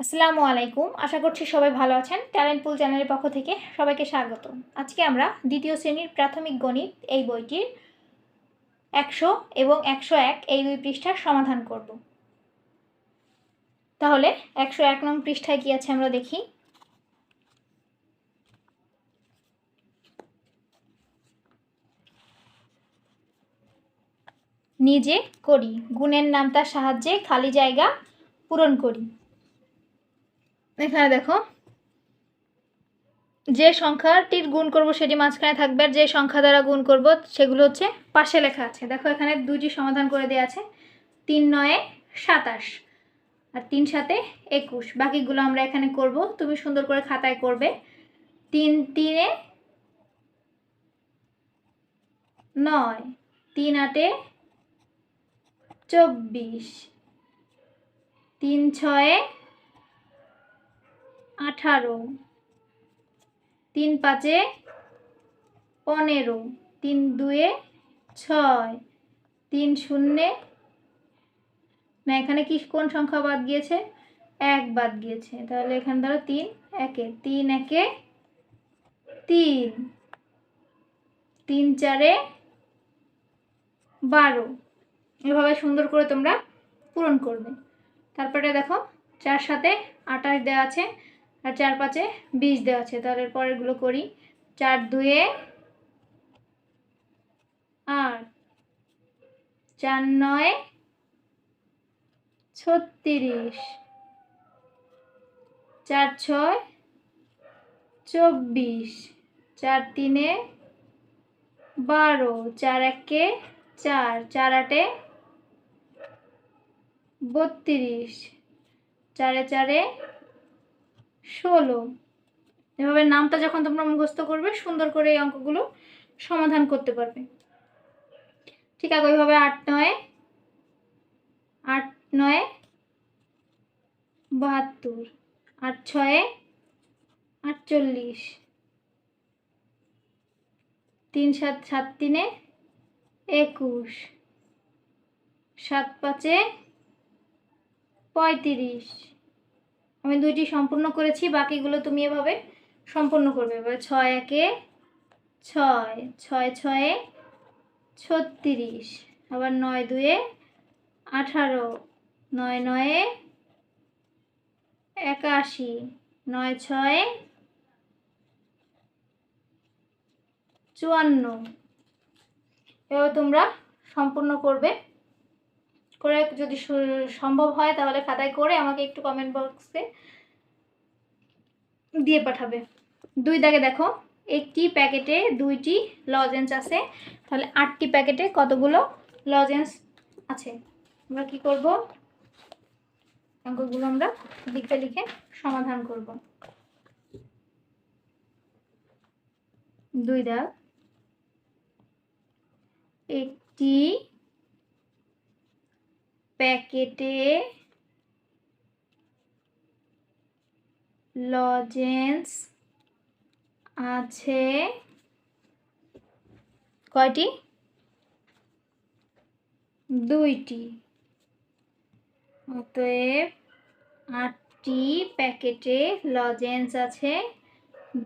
আসসালামু আলাইকুম। আশা করছি সবাই ভালো আছেন। ট্যালেন্ট পুল চ্যানেলের পক্ষ থেকে সবাইকে স্বাগত। আজকে আমরা দ্বিতীয় শ্রেণির প্রাথমিক গণিত এই বইটির একশো এবং একশো এক এই দুই পৃষ্ঠার সমাধান করব। তাহলে একশো এক নং পৃষ্ঠায় কী আছে আমরা দেখি। নিজে করি, গুণের নামতার সাহায্যে খালি জায়গা পূরণ করি। এখানে দেখো, যে সংখ্যাটির গুণ করব সেটি মাঝখানে থাকবে আর যে সংখ্যা দ্বারা গুণ করব সেগুলো হচ্ছে পাশে লেখা আছে। দেখো এখানে দুটি সমাধান করে দেওয়া আছে, তিন নয়ে সাতাশ আর তিন সাতে একুশ। বাকিগুলো আমরা এখানে করব, তুমি সুন্দর করে খাতায় করবে। তিন তিনে নয়, তিন আটে চব্বিশ, তিন ছয়ে আঠারো। তিন পাঁচে পনেরো। তিন দুয়ে ছয়। তিন শূন্যে না, এখানে কি কোন সংখ্যা বাদ গিয়েছে? এক বাদ গিয়েছে। তাহলে এখানে ধরো তিন, একে তিন একে তিন। তিন চারে বারো। এভাবে সুন্দর করে তোমরা পূরণ করবে। তারপরে দেখো, চার সাথে আঠাশ দেওয়া আছে। আর চার পাঁচে বিশ দেওয়া আছে। তাহলে পরেরগুলো করি। চার, দুয়ে আট, চার, নয়, ছত্রিশ, চার, ছয়, চব্বিশ, চার, তিনে বারো, চার, একে চার চার, আটে বত্রিশ, চারে চারে ষোলো। এভাবে নামটা যখন তোমরা মুখস্থ করবে, সুন্দর করে এই অঙ্কগুলো সমাধান করতে পারবে। ঠিক আছে, ওইভাবে আট নয় আট নয়, বাহাত্তর, আট ছয়ে, আটচল্লিশ, তিন সাত সাত তিনে একুশ, সাত পাঁচে পঁয়ত্রিশ আমি দুইটি সম্পূর্ণ করেছি, বাকিগুলো তুমি এভাবে সম্পূর্ণ করবে। এবার ছয় একে ছয় ছয়, ছয়ে ছত্রিশ। আবার নয়, দুয়ে আঠারো। নয়, নয়ে একাশি। নয়, ছয়ে চুয়ান্ন। এবার তোমরা সম্পূর্ণ করবে। করে যদি সম্ভব হয় তাহলে খাতায় করে আমাকে একটু কমেন্ট বক্সে দিয়ে পাঠাবে। দুই দাগে দেখো, একটি প্যাকেটে দুইটি লজেন্স আছে। তাহলে আটটি প্যাকেটে কতগুলো লজেন্স আছে? আমরা কি করব? অঙ্কগুলো আমরা লিখে লিখে সমাধান করব। দুই দাগ, একটি প্যাকেটে লজেন্স আছে কয়টি? দুইটি। অতএব আটটি প্যাকেটে লজেন্স আছে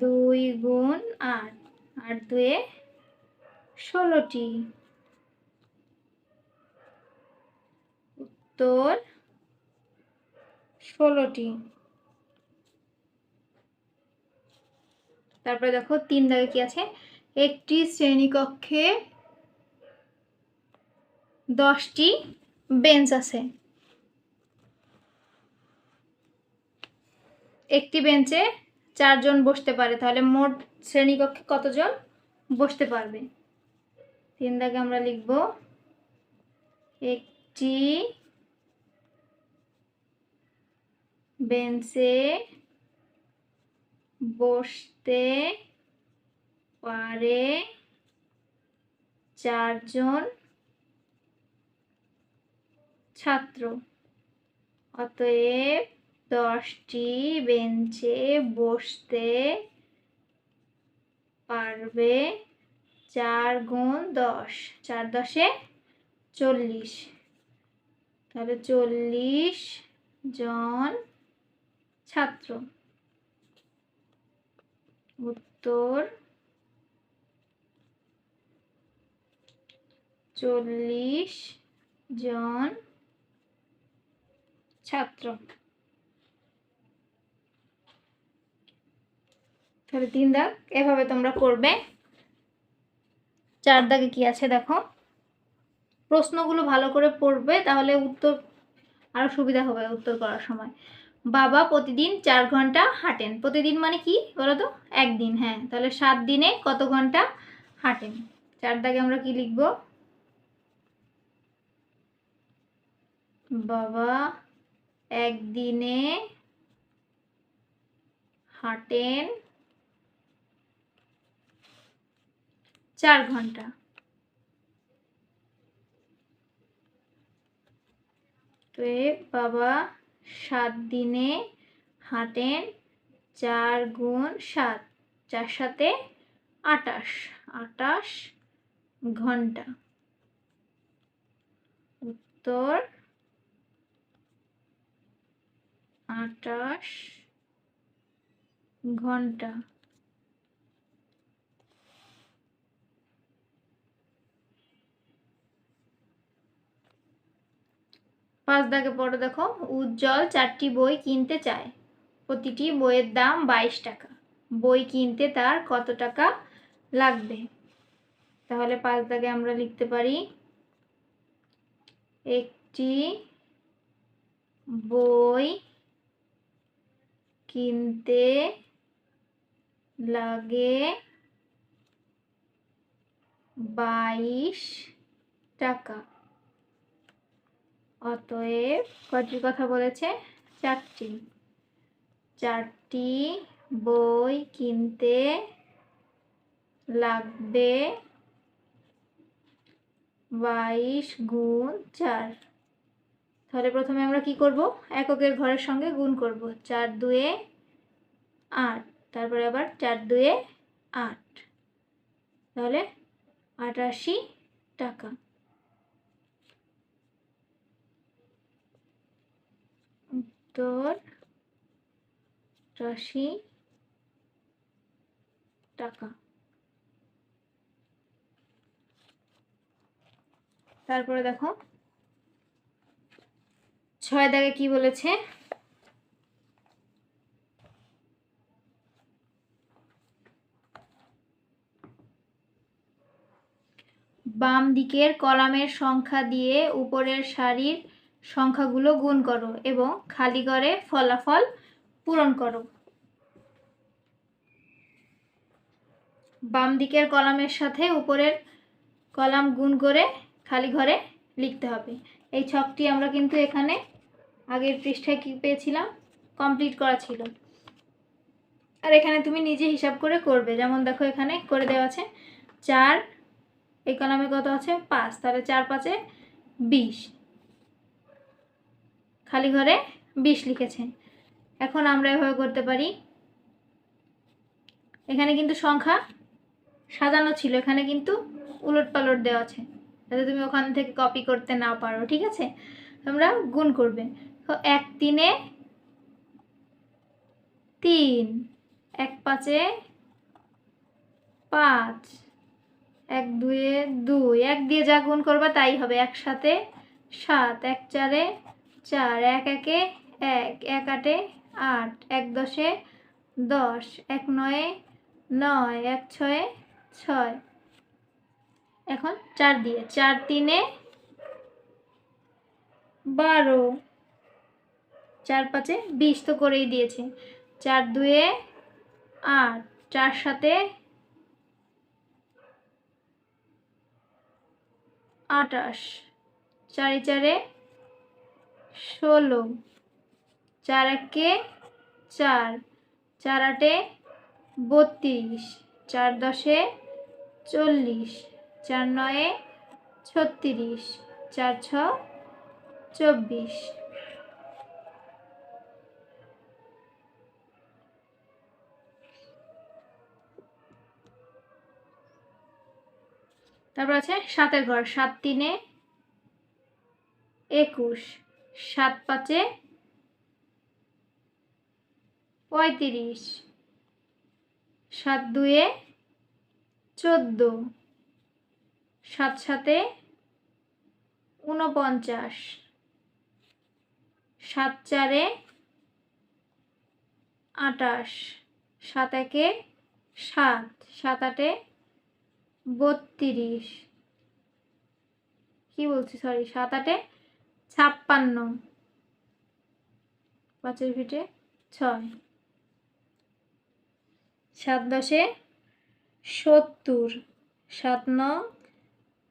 দুই গুণ আট। আট দুয়ে ষোলোটি। উত্তর ষোলোটি। তারপরে দেখো তিন দাগে কি আছে? একটি শ্রেণীকক্ষে দশটি বেঞ্চ আছে। একটি বেঞ্চে চারজন বসতে পারে, তাহলে মোট শ্রেণীকক্ষে কতজন বসতে পারবে? তিন দাগে আমরা লিখব, একটি বেঞ্চে বসতে পারে চারজন ছাত্র। অতএব দশটি বেঞ্চে বসতে পারবে চার গুণ দশ। চার দশে চল্লিশ। তাহলে চল্লিশ জন ছাত্র। উত্তর চল্লিশ জন ছাত্র। তাহলে তিন দাগ, এভাবে তোমরা করবে। চার দাগে কি আছে দেখো? প্রশ্নগুলো ভালো করে পড়বে, তাহলে উত্তর আরও সুবিধা হবে উত্তর করার সময়। বাবা প্রতিদিন চার ঘণ্টা হাঁটেন। প্রতিদিন মানে কি বলো তো একদিন হ্যাঁ। তাহলে সাত দিনে কত ঘণ্টা হাঁটেন? চার দাগে আমরা কি লিখব? বাবা একদিনে হাঁটেন চার ঘণ্টা। তো বাবা সাত দিনে হাঁটেন চার গুণ সাত চার সাথে আটাশ আটাশ ঘণ্টা। উত্তর আটাশ ঘণ্টা। পাঁচ দাগে পড়ো দেখো, উজ্জ্বল চারটি বই কিনতে চায়। প্রতিটি বইয়ের দাম বাইশ টাকা। বই কিনতে তার কত টাকা লাগবে? তাহলে পাঁচ দাগে আমরা লিখতে পারি, একটি বই কিনতে লাগে বাইশ টাকা। অতএব কটির কথা বলেছে? চারটি। চারটি বই কিনতে লাগবে বাইশ গুণ চার। তাহলে প্রথমে আমরা কি করব? এককের ঘরের সঙ্গে গুণ করব। চার দুয়ে আট। তারপরে আবার চার দুয়ে আট। তাহলে আটাশি টাকা। উত্তর আটাশি টাকা। তারপরে দেখো, ছয় দাগে কি বলেছে? বাম দিকের কলামের সংখ্যা দিয়ে উপরের সারির সংখ্যাগুলো গুণ করো এবং খালি ঘরে ফলাফল পূরণ করো। বাম দিকের কলামের সাথে উপরের কলাম গুণ করে খালি ঘরে লিখতে হবে। এই ছকটি আমরা কিন্তু এখানে আগের পৃষ্ঠায় কি পেয়েছিলাম? কমপ্লিট করা ছিল। আর এখানে তুমি নিজে হিসাব করে করবে। যেমন দেখো এখানে করে দেওয়া আছে চার, এই কলামে কত আছে? পাঁচ। তাহলে চার পাঁচে বিশ। খালি ঘরে বিশ লিখেছে এখন আমরা এভাবে করতে পারি। এখানে কিন্তু সংখ্যা সাজানো ছিল, এখানে কিন্তু উলট পালট দেওয়া আছে। যাতে তুমি ওখান থেকে কপি করতে না পারো, ঠিক আছে? তোমরা গুণ করবে। তো এক তিনে তিন, এক পাঁচে পাঁচ, এক দুয়ে দুই। এক দিয়ে যা গুণ করবা তাই হবে, একসাথে সাত, এক চারে চার, এক একে এক এক আটে আট, এক দশে দশ, এক নয়ে নয়, এক ছয়ে ছয়। এখন চার দিয়ে, চার তিনে বারো। চার পাঁচে বিশ তো করেই দিয়েছে। চার দুয়ে আট, চার সাথে আটাশ। চারি চারে ষোলো। চার একে চার। চার আটে বত্রিশ। চার দশে চল্লিশ। চার নয়ে ছত্রিশ। চার ছ চব্বিশ। তারপর আছে সাতের ঘর, সাত তিনে একুশ। সাত পাঁচে পঁয়ত্রিশ। সাত দুয়ে চোদ্দ। সাত সাতে ঊনপঞ্চাশ। সাত চারে আটাশ। সাত একে সাত। সাত আটে বত্রিশ। কি বলছি সরি সাত আটে ছাপ্পান্ন। পাঁচের ফিটে ছয়। সাত দশে সত্তর। সাত ন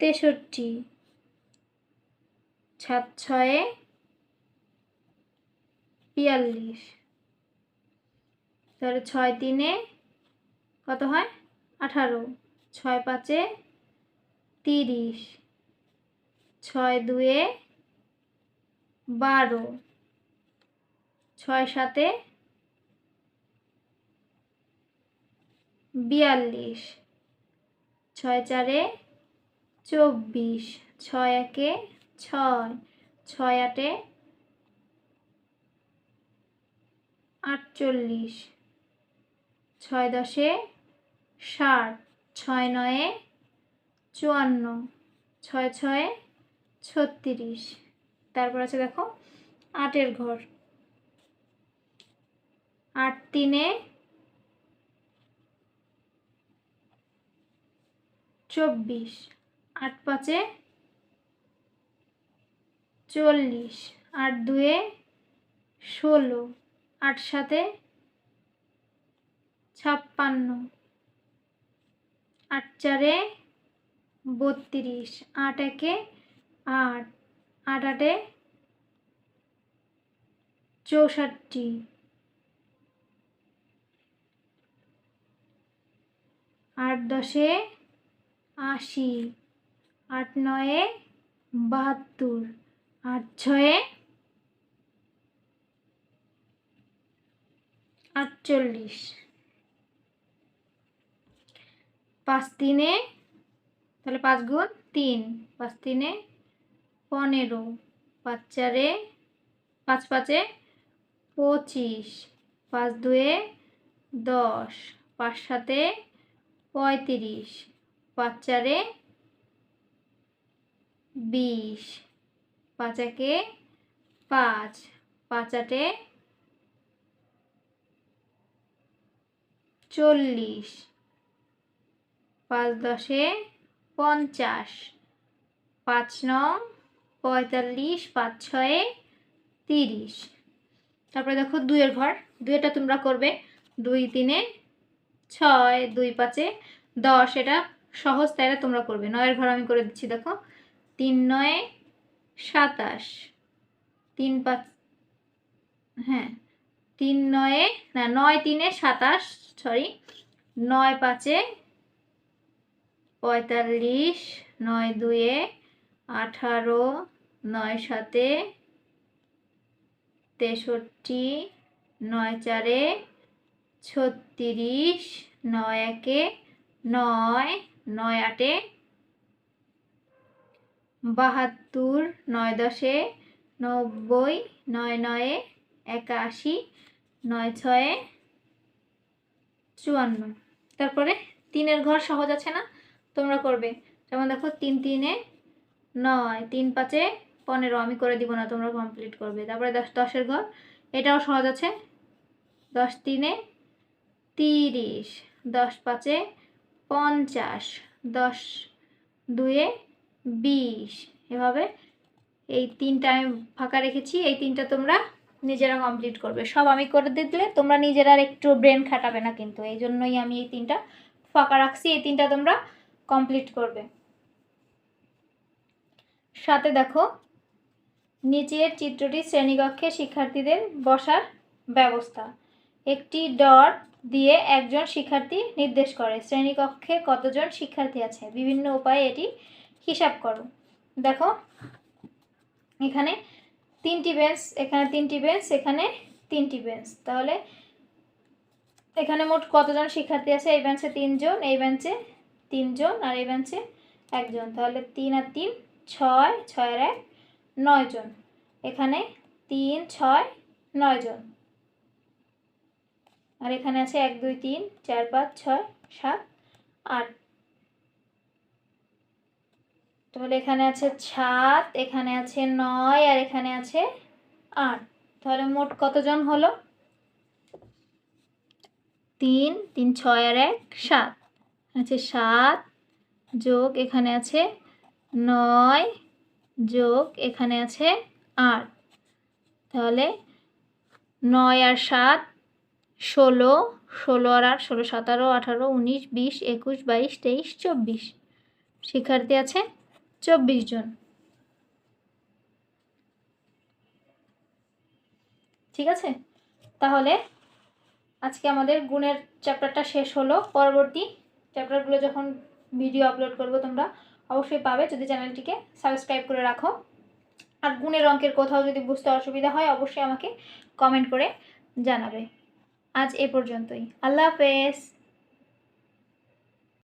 তেষট্টি। সাত ছয়ে বিয়াল্লিশ। তাহলে ছয় তিনে কত হয়? আঠারো। ছয় পাঁচে তিরিশ। ছয় দুয়ে বারো। ছয় সাতে বিয়াল্লিশ। ছয় চারে চব্বিশ। ছয় একে ছয়। ছয় আটে আটচল্লিশ। ছয় দশে ষাট। ছয় নয়ে চুয়ান্ন। ছয় ছয়ে ছত্রিশ। তারপর আছে দেখো, আটের ঘর। আট তিনে চব্বিশ। আট পাঁচে চল্লিশ। আট দুয়ে ষোলো। আট সাতে ছাপ্পান্ন। আট চারে বত্রিশ। আট একে আট। আট আটে চৌষট্টি। আট দশে আশি। আট নয়ে বাহাত্তর। আট ছয়ে আটচল্লিশ। পাঁচ তিনে, তাহলে পাঁচ গুণ তিন। পাঁচ তিনে পনেরো। পাঁচ চারে পাঁচ পাঁচে পঁচিশ। পাঁচ দুয়ে দশ। পাঁচ সাতে পঁয়ত্রিশ। পাঁচ চারে বিশ। পাঁচ একে পাঁচ। পাঁচ আটে চল্লিশ। পাঁচ দশে পঞ্চাশ। পাঁচ নং পঁয়তাল্লিশ, পাঁচ, ছয়ে, তিরিশ। তারপরে দেখো দুইয়ের ঘর দুইটা তোমরা করবে। দুই, তিনে, ছয়, দুই, পাঁচে, দশ, এটা সহজ, তাই তোমরা করবে। নয়ের ঘর আমি করে দিচ্ছি, দেখো। তিন, নয়ে, সাতাশ। তিন, পাঁচ হ্যাঁ তিন, নয়ে, না, নয়, তিনে, সাতাশ, সরি, নয়, পাঁচে, পঁয়তাল্লিশ, নয়, দুয়ে, আঠারো নয় সাতে তেষট্টি, নয় চারে ছত্রিশ, নয় একে, নয় নয় আটে বাহাত্তর, নয় দশে নব্বই, নয় নয়ে একাশি, নয় ছয়ে চুয়ান্ন। তারপরে তিনের ঘর সহজ আছে না? তোমরা করবে। যেমন দেখো, তিন তিনে নয়, তিন পাঁচে পনেরো, আমি করে দিব না, তোমরা কমপ্লিট করবে। তারপরে দশ, দশের ঘর, এটাও সহজ আছে। দশ তিনে তিরিশ, দশ পাঁচে পঞ্চাশ, দশ দুয়ে বিশ। এভাবে এই তিনটা আমি ফাঁকা রেখেছি, এই তিনটা তোমরা নিজেরা কমপ্লিট করবে। সব আমি করে দিলে তোমরা নিজেরা একটু ব্রেন খাটাবে না কিন্তু। এই জন্যই আমি এই তিনটা ফাঁকা রাখছি, এই তিনটা তোমরা কমপ্লিট করবে। সাথে দেখো নিচের চিত্রটি শ্রেণীকক্ষে শিক্ষার্থীদের বসার ব্যবস্থা। একটি ডট দিয়ে একজন শিক্ষার্থী নির্দেশ করে, শ্রেণীকক্ষে কতজন শিক্ষার্থী আছে? বিভিন্ন উপায়ে এটি হিসাব করো। দেখো, এখানে তিনটি বেঞ্চ, এখানে তিনটি বেঞ্চ, এখানে তিনটি বেঞ্চ। তাহলে এখানে মোট কতজন শিক্ষার্থী আছে? এই বেঞ্চে তিনজন, এই বেঞ্চে তিনজন, আর এই বেঞ্চে একজন। তাহলে তিন আর তিন, ছয় ছয় আর এক নয় জন। এখানে তিন, ছয়, নয় জন। আর এখানে আছে এক, দুই, তিন, চার, পাঁচ, ছয়, সাত, আট। তাহলে এখানে আছে সাত, এখানে আছে নয়, আর এখানে আছে আট। তাহলে মোট কতজন হলো? তিন তিন, ছয়, আর এক, সাত। আছে সাত যোগ এখানে আছে নয় যোগ এখানে আছে আট। তাহলে নয় আর সাত, ষোলো ষোলো আর আট, ষোলো, সতেরো, আঠারো, উনিশ, বিশ, একুশ, বাইশ, তেইশ, চব্বিশ। শিক্ষার্থী আছে চব্বিশ জন। ঠিক আছে? তাহলে আজকে আমাদের গুণের চ্যাপ্টারটা শেষ হলো। পরবর্তী চ্যাপ্টারগুলো যখন ভিডিও আপলোড করব তোমরা অবশ্যই পাবে। যদি চ্যানেলটিকে সাবস্ক্রাইব করে রাখো। আর গুণের অঙ্কের কোথাও যদি বুঝতে অসুবিধা হয়, অবশ্যই আমাকে কমেন্ট করে জানাবে। আজ এ পর্যন্তই। আল্লাহ হাফেজ।